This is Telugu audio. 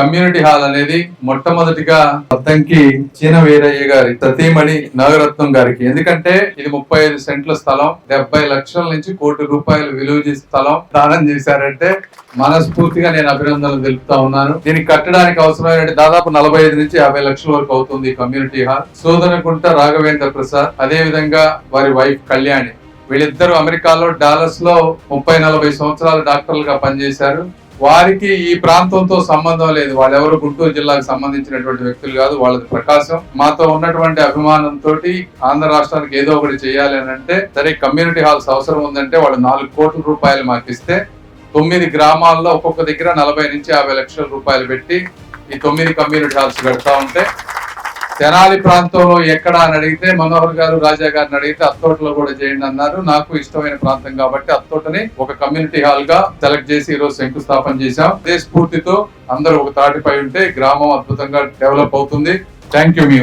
కమ్యూనిటీ హాల్ అనేది మొట్టమొదటిగా అద్దంకి చీన వీరయ్య గారి సతీమణి నాగరత్నం గారికి. ఎందుకంటే ఇది ముప్పై ఐదు సెంట్ల స్థలం డెబ్బై లక్షల నుంచి కోటి రూపాయలు విలువ చేసే స్థలం. దానం చేశారంటే మనస్ఫూర్తిగా నేను అభినందనలు తెలుపుతా ఉన్నాను. దీనికి కట్టడానికి అవసరమైన దాదాపు నలభై ఐదు నుంచి యాభై లక్షల వరకు అవుతుంది ఈ కమ్యూనిటీ హాల్. సోదనకుంట రాఘవేంద్ర ప్రసాద్ అదే విధంగా వారి వైఫ్ కళ్యాణి. వీళ్ళిద్దరూ అమెరికాలో డాలస్లో ముప్పై నలభై సంవత్సరాలు డాక్టర్లుగా పనిచేశారు. వారికి ఈ ప్రాంతంతో సంబంధం లేదు. వాళ్ళెవరు గుంటూరు జిల్లాకు సంబంధించినటువంటి వ్యక్తులు కాదు వాళ్ళది ప్రకాశం. మాతో ఉన్నటువంటి అభిమానంతో ఆంధ్ర రాష్ట్రానికి ఏదో ఒకటి చేయాలి అని అంటే సరే కమ్యూనిటీ హాల్స్ అవసరం ఉందంటే వాళ్ళు నాలుగు కోట్ల రూపాయలు మాకు ఇస్తే తొమ్మిది గ్రామాల్లో ఒక్కొక్క దగ్గర నలభై నుంచి యాభై లక్షల రూపాయలు పెట్టి ఈ తొమ్మిది కమ్యూనిటీ హాల్స్ పెడతా ఉంటే తెనాలి ప్రాంతంలో ఎక్కడ అని అడిగితే మనోహర్ గారు రాజా గారిని అడిగితే అత్తోటలో కూడా చేయండి అన్నారు. నాకు ఇష్టమైన ప్రాంతం కాబట్టి అత్తోటని ఒక కమ్యూనిటీ హాల్గా సెలెక్ట్ చేసి ఈ రోజు శంకుస్థాపన చేశాం. అదే స్ఫూర్తితో అందరూ ఒక తాటిపై ఉంటే గ్రామం అద్భుతంగా డెవలప్ అవుతుంది. Thank you me